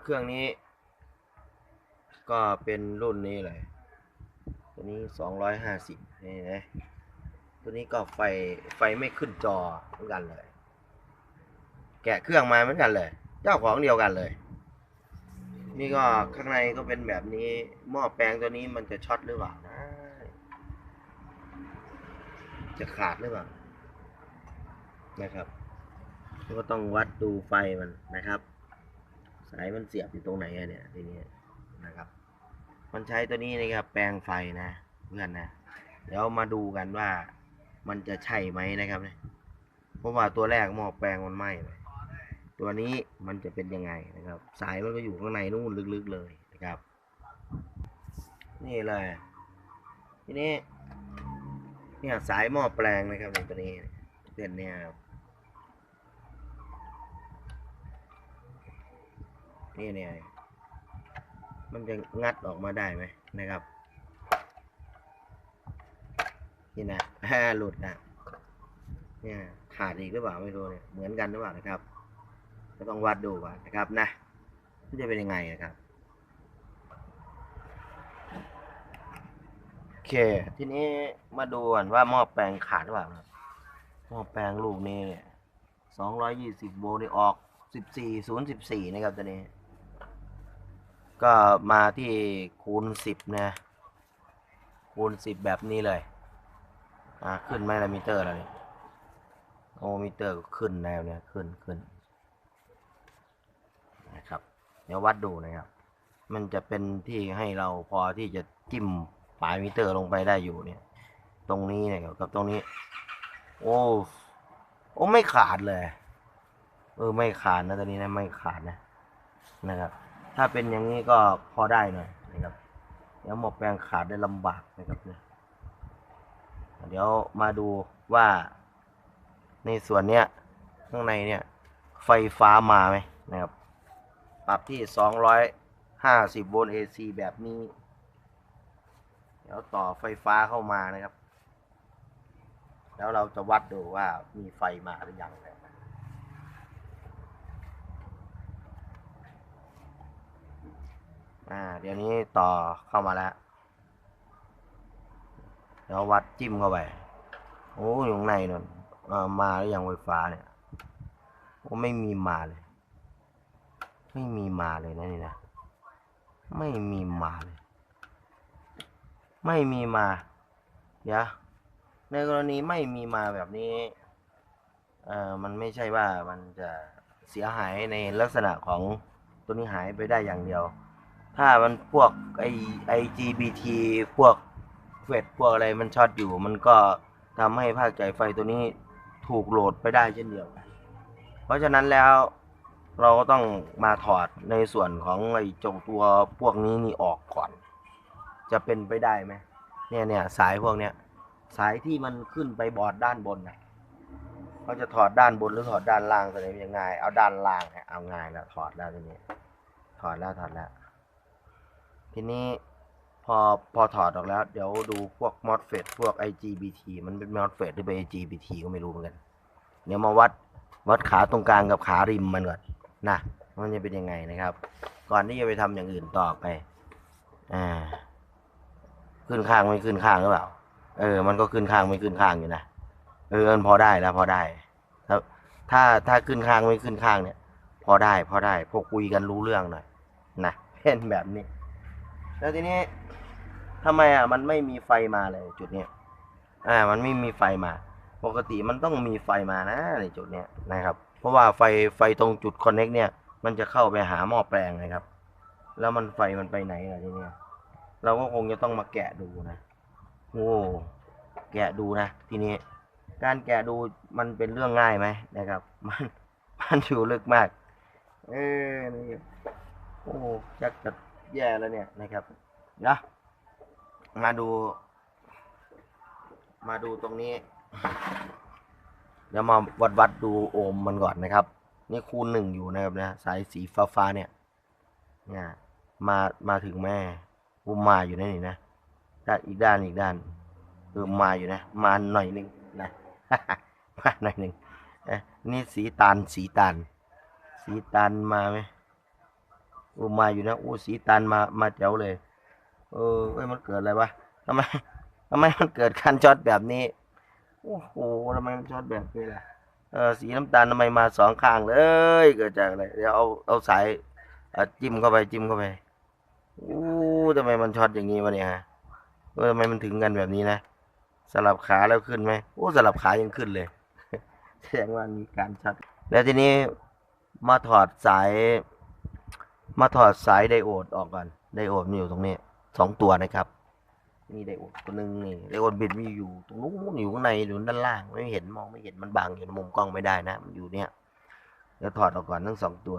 เครื่องนี้ ก็เป็นรุ่นนี้เลย ตัวนี้สองร้อยห้าสิบนี่นะตัวนี้ก็ไฟไฟไม่ขึ้นจอเหมือนกันเลย แกะเครื่องมาเหมือนกันเลย เจ้าของเดียวกันเลย นี่ก็ข้างในก็เป็นแบบนี้ หม้อแปลงตัวนี้มันจะช็อตหรือเปล่านะ จะขาดหรือเปล่านะครับ ก็ต้องวัดดูไฟมันนะครับ สายมันเสียบอยู่ตรงไหนอะเนี่ยทีนี้นะครับ มันใช้ตัวนี้นะครับ แปลงไฟนะเพื่อนนะเดี๋ยวมาดูกันว่ามันจะใช่ไหมนะครับเนี่ยเพราะว่าตัวแรกหม้อแปลงมันไหม้ตัวนี้มันจะเป็นยังไงนะครับ สายมันก็อยู่ข้างในนู่นลึกๆเลยนะครับ นี่เลยทีนี้เนี่ยสายหม้อแปลงนะครับในตัวนี้เส้นเนี่ยครับ นี่เนี่ยมันจะงัดออกมาได้ไหมนะครับ นี่นะหลุดนะเนี่ยขาดอีกหรือเปล่าไม่รู้เนี่ยเหมือนกันหรือเปล่านะครับ ก็ต้องวัดดูก่อนนะครับนะมันจะเป็นยังไงนะครับโอเค ทีนี้มาดูก่อนว่าหม้อแปลงขาดหรือเปล่าครับหม้อแปลงลูกนี้เนี่ยสองร้อยยี่สิบโวลต์นี่ออกสิบสี่ศูนย์สิบสี่นะครับตัวนี้ ก็มาที่คูณสิบนะคูณสิบแบบนี้เลย อ่าขึ้นไหมละมิเตอร์แล้วนี่โอ้มิเตอร์ก็ขึ้นแล้วเนี่ยขึ้นขึ้นนะครับ เดี๋ยววัดดูนะครับ มันจะเป็นที่ให้เราพอที่จะจิ้มปลายมิเตอร์ลงไปได้อยู่เนี่ย ตรงนี้เนี่ยกับตรงนี้ โอ้โอ้ไม่ขาดเลย เออไม่ขาดนะตอนนี้นะไม่ขาดนะนะครับ ถ้าเป็นอย่างนี้ก็พอได้หน่อยนะครับเดี๋ยวหมดแปลงขาดได้ลำบากนะครับเนี่ยเดี๋ยวมาดูว่า ในส่วนเนี้ยข้างในเนี่ย ไฟฟ้ามาไหมนะครับ ปรับที่สองร้อยห้าสิบโวลต์ AC แบบนี้ เดี๋ยวต่อไฟฟ้าเข้ามานะครับ แล้วเราจะวัดดูว่ามีไฟมาหรือยังนะครับ อ่า เดี๋ยวนี้ต่อเข้ามาแล้วเดี๋ยววัดจิ้มเข้าไป โอ้อยู่ในนนอ่ามาหรือยังไฟฟ้าเนี่ยโอ้ไม่มีมาเลย ไม่มีมาเลยนะนี่นะ ไม่มีมาเลย ไม่มีมา เดี๋ยว ในกรณีไม่มีมาแบบนี้ เอ่อ มันไม่ใช่ว่ามันจะเสียหายในลักษณะของตัวนี้หายไปได้อย่างเดียว ถ้ามันพวกไอไอ LGBT พวกเฟดพวกอะไรมันช็อตอยู่ มันก็ทำให้ภาคจ่ายไฟตัวนี้ถูกโหลดไปได้เช่นเดียวกัน เพราะฉะนั้นแล้วเราก็ต้องมาถอดในส่วนของไอ้เจงตัวพวกนี้นี่ออกก่อน จะเป็นไปได้ไหมเนี่ยเนี่ยสายพวกเนี้ยสายที่มันขึ้นไปบอร์ดด้านบนนะเขาจะถอดด้านบนหรือถอดด้านล่างตัวไหนยังไง เอาด้านล่างเอาง่ายแล้วถอดแล้วตัวนี้ถอดแล้วถอดแล้ว ทีนี้พอพอถอดออกแล้ว เดี๋ยวดูพวกมอสเฟตพวก IGBT มันเป็นมอสเฟตหรือเป็น IGBT ก็ไม่รู้เหมือนกัน เดี๋ยวมาวัดวัดขาตรงกลางกับขาริมมันก่อนนะมันจะเป็นยังไงนะครับ ก่อนที่จะไปทำอย่างอื่นต่อไป อ่า ขึ้นข้างไม่ขึ้นข้างหรือเปล่า เออ มันก็ขึ้นข้างไม่ขึ้นข้างอยู่นะ เออมันพอได้แล้วพอได้ถ้าถ้าถ้าขึ้นข้างไม่ขึ้นข้างเนี่ย พอได้ พอได้พวกคุยกันรู้เรื่องหน่อยนะเป็นแบบนี้ แล้วทีนี้ทำไมอะมันไม่มีไฟมาเลยจุดเนี้ยอ่า มันไม่มีไฟมา ปกติมันต้องมีไฟมานะในจุดเนี้ยนะครับ เพราะว่าไฟไฟตรงจุดคอนเน็กเนี่ย มันจะเข้าไปหาหม้อแปลงนะครับ แล้วมันไฟมันไปไหนล่ะทีเนี้ยเราก็คงจะต้องมาแกะดูนะโอ้แกะดูนะทีนี้ การแกะดูมันเป็นเรื่องง่ายไหมนะครับ มันมันอยู่ลึกมาก เออนี่โอ้จักจะ แย่แล้วเนี่ยนะครับเดี๋ยวมาดู มาดูตรงนี้ เดี๋ยวมาวัดวัดดูโอห์มมันก่อนนะครับ นี่คูณหนึ่งอยู่นะครับนะสายสีฟ้าฟ้าเนี่ยเนี่ยมามาถึงแม่อุมมาอยู่ในนี่นะด้านอีกด้านอีกด้านเออมาอยู่นะ มาหน่อยหนึ่งนะมาหน่อยหนึ่งเอ๊ะนี่สีตาลสีตาลสีตาลมาไหม โอ้มาอยู่นะโอ้สีตันมามาแจ๋วเลย เออเอ้ยมันเกิดอะไรวะทำไมทำไมมันเกิดการช็อตแบบนี้โอ้โหทำไมมันช็อตแบบนี้ล่ะเออสีน้ำตาลทำไมมาสองข้างเลยเกิดจากอะไรเดี๋ยวเอาเอาสายจิ้มเข้าไปจิ้มเข้าไปโอ้ทำไมมันช็อตอย่างนี้วะเนี่ยฮะเออทำไมมันถึงกันแบบนี้นะสลับขาแล้วขึ้นไหมโอ้สลับขายังขึ้นเลยแสดงว่ามีการช็อตแล้วทีนี้มาถอดสาย มาถอดสายไดโอดออกก่อน ไดโอดมีอยู่ตรงนี้สองตัวนะครับ มีไดโอดตัวหนึ่งนี่ ไดโอดบิดมีอยู่ตรงนู้นอยู่ข้างในหรือด้านล่างไม่เห็นมองไม่เห็นมันบังอยู่ในมุมกล้องไม่ได้นะ มันอยู่เนี่ยเดี๋ยวถอดออกก่อนทั้งสองตัว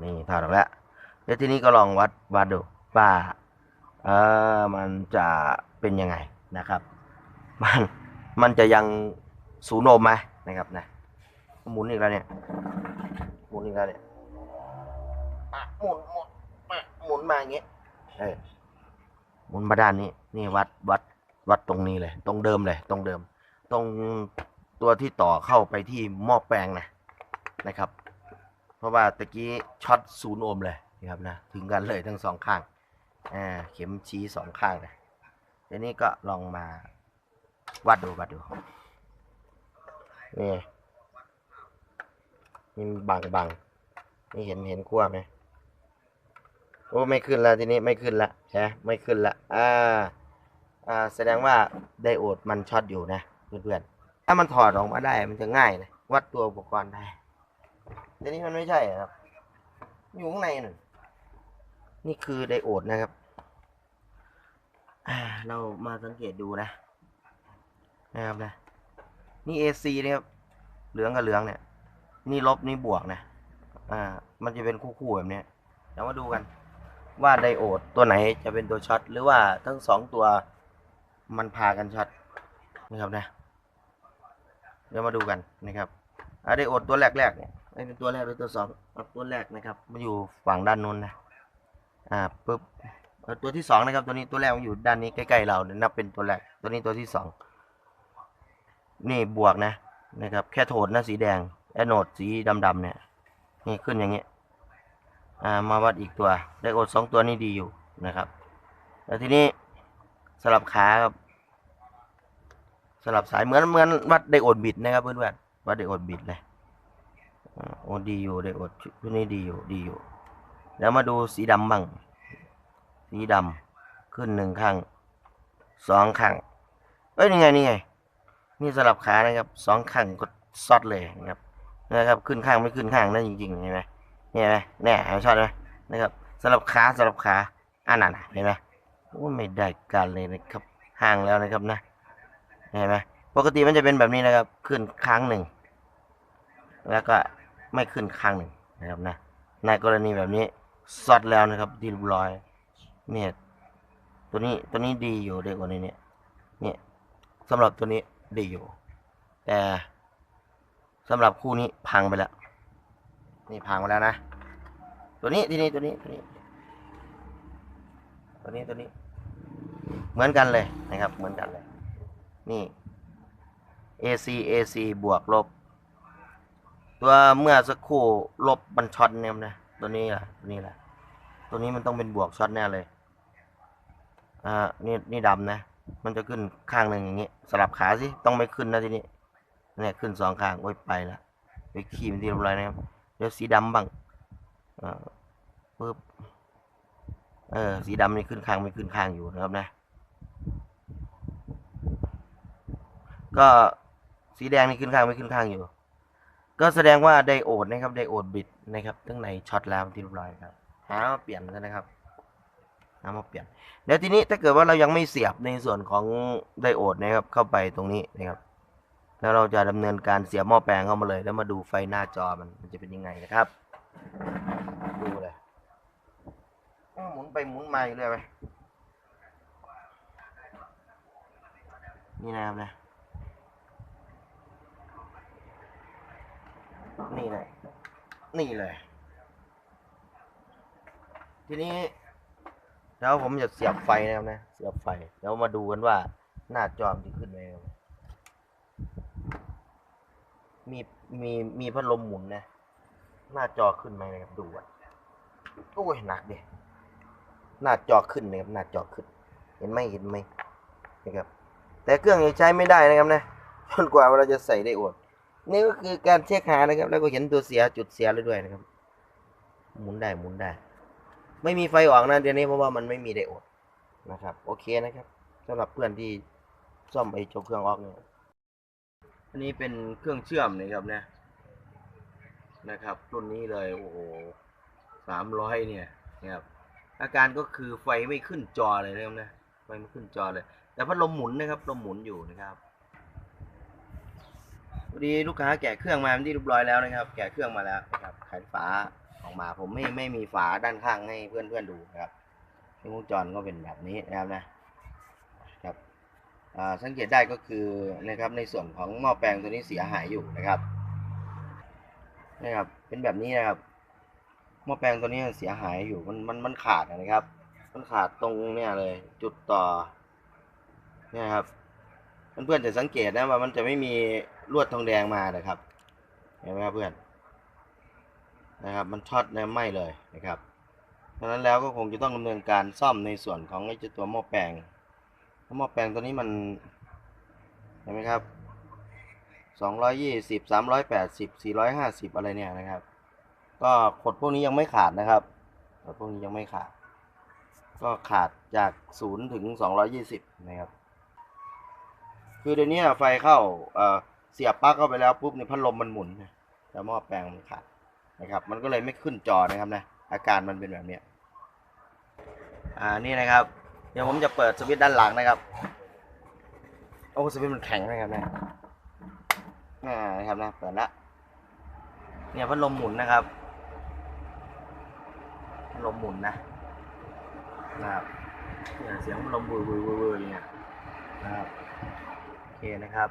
นี่ถอดออกแล้วเดี๋ยวทีนี้ก็ลองวัดวัดดูว่าเออมันจะเป็นยังไงนะครับ มันมันจะยังสูนโนมไหมนะครับนะ หมุนอีกแล้วเนี่ยหมุนอีกแล้วเนี่ยอะหมุนหมุนอะหมุนมาอย่างเงี้ยเออหมุนมาด้านนี้ นี่วัดวัดวัดตรงนี้เลย ตรงเดิมเลย ตรงเดิม ตรงตัวที่ต่อเข้าไปที่หม้อแปลงนะนะครับ เพราะว่าตะกี้ช็อตศูนย์โอห์มเลยนะครับนะถึงกันเลยทั้งสองข้างอ่าเข็มชี้สองข้างนะทีนี้ก็ลองมาวัดดูวัดดูนี่ นี่บางบางนี่เห็นเห็นขั้วไหมโอ้ไม่ขึ้นแล้วทีนี้ไม่ขึ้นละใช่ไม่ขึ้นละอ่าอ่าแสดงว่าไดโอดมันช็อตอยู่นะเพื่อนๆถ้ามันถอดออกมาได้มันจะง่ายเลยวัดตัวอุปกรณ์ได้ทีนี้มันไม่ใช่ครับอยู่ข้างในนั่นนี่คือไดโอดนะครับอ่าเรามาสังเกตดูนะนะครับนะนี่ AC นะครับเหลืองกับเหลืองเนี่ย นี่ลบนี่บวกนะ อ่า มันจะเป็นคู่ๆแบบนี้เดี๋ยวมาดูกัน ว่าไดโอดตัวไหนจะเป็นตัวช็อตหรือว่าทั้งสองตัวมันพากันช็อตนะครับนะ เดี๋ยวมาดูกันนะครับอ่าไดโอดตัวแรกๆเนี่ยไอ้เป็นตัวแรกหรือตัวสองตัวแรกนะครับมันอยู่ฝั่งด้านนู้นนะ อ่าปึ๊บตัวที่สองนะครับ ตัวนี้ตัวแรกมันอยู่ด้านนี้ใกล้ๆเราเนี่ยนับเป็นตัวแรก ตัวนี้ตัวที่สองนี่บวกนะนะครับ แค่โทนนะสีแดง แอนโนดสีดำๆเนี่ยนี่ขึ้นอย่างเงี้ยอ่ามาวัดอีกตัวไดโอดสองตัวนี้ดีอยู่นะครับ แล้วทีนี้สลับขาครับสลับสายเหมือนเหมือนวัดไดโอดบิดนะครับเพื่อนๆวัดไดโอดบิดเลยอโอ้ดีอยู่ไดโอดชุดนี้ดีอยู่ดีอยู่ แล้วมาดูสีดำบ้างสีดำขึ้นหนึ่งข้างสองข้างเอ้ยนี่ไงนี่ไงนี่สลับขานะครับสองข้างก็ซอดเลยนะครับ นะครับ ขึ้นข้างไม่ขึ้นข้างนั่นจริงๆเห็นไหมเห็นไหมเนี่ยเอาช็อตไหมนะครับสลับขาสลับขาอันนั้นเห็นไหมโอ้ไม่ได้การเลยนะครับห่างแล้วนะครับนะเห็นไหมปกติมันจะเป็นแบบนี้นะครับ ขึ้นครั้งหนึ่ง แล้วก็ไม่ขึ้นครั้งหนึ่งนะครับนะในกรณีแบบนี้ซอดแล้วนะครับที่เรียบร้อย เนี่ย ตัวนี้ตัวนี้ดีอยู่เด็กกว่านี้เนี่ยเนี่ยสำหรับตัวนี้ดีอยู่ แต่ สำหรับคู่นี้พังไปแล้ว นี่พังไปแล้วนะ ตัวนี้ที่นี่ตัวนี้ตัวนี้ ตัวนี้ตัวนี้ เหมือนกันเลยนะครับ เหมือนกันเลย นี่ AC AC บวกลบ ตัวเมื่อสักครู่ลบมันช็อตเนี่ยนะตัวนี้ล่ะตัวนี้แหละตัวนี้มันต้องเป็นบวกช็อตแน่เลยอ่านี่นี่ดำนะ มันจะขึ้นข้างหนึ่งอย่างงี้ สลับขาสิ ต้องไม่ขึ้นนะทีนี้ เนี่ยขึ้นสองข้างโอ้ยไปละไปขี่มันทีเรียบร้อยนะครับเดี๋ยวสีดำบ้างอ่าปึ๊บเออสีดำนี่ขึ้นข้างไม่ขึ้นข้างอยู่นะครับนะ ก็สีแดงนี่ขึ้นข้างไม่ขึ้นข้างอยู่ ก็แสดงว่าไดโอดนะครับไดโอดบิดนะครับทั้งในช็อตแล้วเป็นที่เรียบร้อยครับหามาเปลี่ยนกันนะครับหามาเปลี่ยนเดี๋ยวทีนี้ถ้าเกิดว่าเรายังไม่เสียบในส่วนของไดโอดนะครับเข้าไปตรงนี้นะครับ แล้วเราจะดำเนินการเสียบหม้อแปลงเข้ามาเลย แล้วมาดูไฟหน้าจอมันมันจะเป็นยังไงนะครับ ดูเลยหมุนไปหมุนมาอยู่เรื่อยไปนี่นะครับนะนี่เลยนี่เลย ทีนี้แล้วผมจะเสียบไฟนะครับนะ เสียบไฟ แล้วมาดูกันว่าหน้าจอมนจะขึ้นไหมครับ มีมีมีพัดลมหมุนนะ หน้าจอขึ้นไหมนะครับดูอะโอ้ยหนักเดิหน้าจอขึ้นนะครับหน้าจอขึ้น เห็นไหมเห็นไหมนะครับ แต่เครื่องยังใช้ไม่ได้นะครับนะจนกว่าเราจะใส่ได้อวดนี่ก็คือการเช็คหานะครับ แล้วก็เห็นตัวเสียจุดเสียเลยด้วยนะครับ หมุนได้หมุนได้ ไม่มีไฟออกนะเดี๋ยวนี้เพราะว่ามันไม่มีไดโอดนะครับ โอเคนะครับสำหรับเพื่อนที่ซ่อมไอ้จ้าเครื่องออกเนี่ย อันนี้เป็นเครื่องเชื่อมนะครับเนะนะครับรุ่นนี้เลยโอ้โหสามร้อยเนี่ยนะครับอาการก็คือไฟไม่ขึ้นจอเลยนะครับนะไฟไม่ขึ้นจอเลย แต่พัดลมหมุนนะครับลมหมุนอยู่นะครับพอดีลูกค้าแกะเครื่องมาที่เรียบร้อยแล้วนะครับ แกะเครื่องมาแล้วนะครับไขฝาออกมาผมไม่ไม่มีฝาด้านข้างให้เพื่อนเพื่อนๆดูนะครับที่วงจรก็เป็นแบบนี้นะครับนะ สังเกตได้ก็คือนะครับในส่วนของหม้อแปลงตัวนี้เสียหายอยู่นะครับนะครับ เป็นแบบนี้นะครับหม้อแปลงตัวนี้เสียหายอยู่มันมันมันขาดนะครับ มันขาดตรงเนี่ยเลย จุดต่อเนี่ยครับเพื่อนๆจะสังเกตนะว่ามันจะไม่มีลวดทองแดงมานะครับเห็นไหมครับเพื่อนนะครับ มันช็อตนี่ยไหม้เลยนะครับดังนั้นแล้วก็คงจะต้องดำเนินการซ่อมในส่วนของไอ้เจ้าตัวหม้อแปลง หม้อแปลงตัวนี้มัน เห็นไหมครับสองร้อยยี่สิบสามร้อยแปดสิบสี่ร้อยห้าสิบอะไรเนี่ยนะครับ ก็ขดพวกนี้ยังไม่ขาดนะครับขดพวกนี้ยังไม่ขาด ก็ขาดจากศูนย์ถึงสองร้อยี่สิบนะครับ คือเดี๋ยวนี้ไฟเข้าเอ่อเสียบปลั๊กเข้าไปแล้วปุ๊บเนี่ยพัดลมมันหมุนนะแต่หม้อแปลงมันขาดนะครับ มันก็เลยไม่ขึ้นจอนะครับนะอาการมันเป็นแบบเนี้ยอ่านี่นะครับ เดี๋ยวผมจะเปิดสวิตช์ด้านหลังนะครับ โอ้สวิตช์มันแข็งนะครับเนะอ่ยนะครับนะเปิดละเนี่ยพัดลมหมุนนะครับพัดลมหมุนนะนะครับเนี่ยเสียงพัดลมบือบือบือวืออย่างเนี่ยนะครับโอเคนะครับ